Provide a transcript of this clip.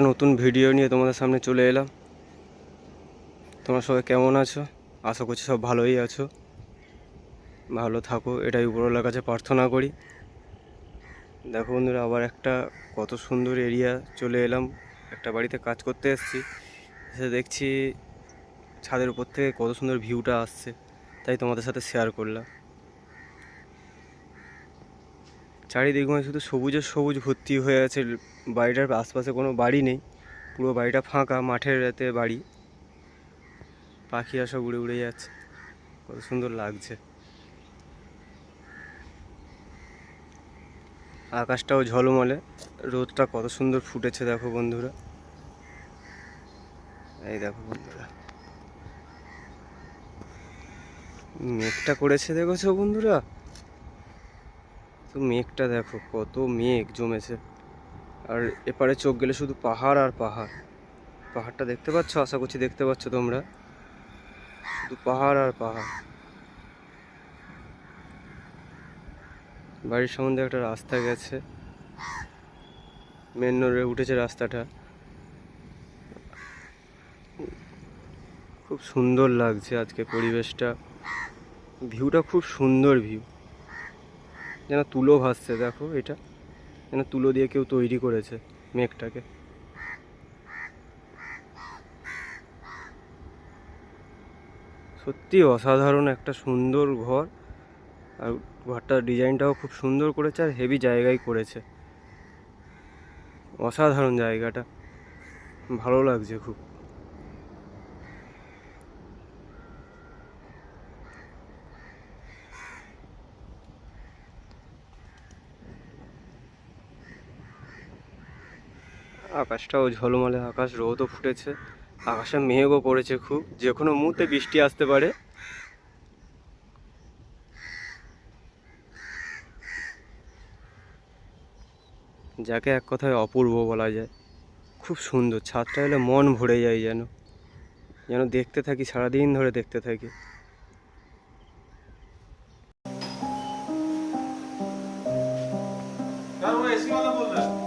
একটা নতুন ভিডিও নিয়ে তোমাদের সামনে চলে এলাম। তোমরা সবাই কেমন আছো? আশা করছি সব ভালোই আছো। ভালো থাকো, এটাই উপরওয়ালার কাছে প্রার্থনা করি। দেখো বন্ধুরা, আবার একটা কত সুন্দর এরিয়া চলে এলাম। একটা বাড়িতে কাজ করতে এসেছি। এসে দেখছি ছাদের উপর থেকে কত সুন্দর ভিউটা আসছে। তাই তোমাদের সাথে শেয়ার করলাম। চারিদিক মানে শুধু সবুজের সবুজ ভর্তি হয়ে আছে, বাড়িটার আশপাশে কোনো বাড়ি নেই, পুরো বাড়িটা ফাঁকা, মাঠের রাতে বাড়ি। পাখিরা সব উড়ে উড়ে যাচ্ছে, কত সুন্দর লাগছে। আকাশটাও ঝলমলে, রোদটা কত সুন্দর ফুটেছে দেখো বন্ধুরা। এই দেখো বন্ধুরা। মেঘটা করেছে দেখেছ বন্ধুরা? তো মেঘটা দেখো, কত মেঘ জমেছে। আর এপারে চোখ গেলে শুধু পাহাড় আর পাহাড়। পাহাড়টা দেখতে পাচ্ছ? আশা করছি দেখতে পাচ্ছ তোমরা। শুধু পাহাড় আর পাহাড়। বাড়ির সম্বন্ধে একটা রাস্তা গেছে। মেন রোডে উঠেছে রাস্তাটা। খুব সুন্দর লাগছে আজকে পরিবেশটা। ভিউটা খুব সুন্দর ভিউ। যেন তুলো ভাসছে, দেখো এটা। যেন তুলো দিয়ে কেউ তৈরি করেছে মেঘটাকে। সত্যি অসাধারণ একটা সুন্দর ঘর। আর ঘরটার ডিজাইনটাও খুব সুন্দর করেছে আর হেভি জায়গায় করেছে। অসাধারণ জায়গাটা। ভালো লাগছে খুব। আকাশটাও ঝলমলে, আকাশ রোদও ফুটেছে, আকাশে মেঘও পড়েছে খুব। যে কোনো মুহূর্তে বৃষ্টি আসতে পারে। যাকে এক কথায় অপূর্ব বলা যায়। খুব সুন্দর, ছাদটা এলে মন ভরে যায় যেন। যেন দেখতে থাকি, সারাদিন ধরে দেখতে থাকি। এসি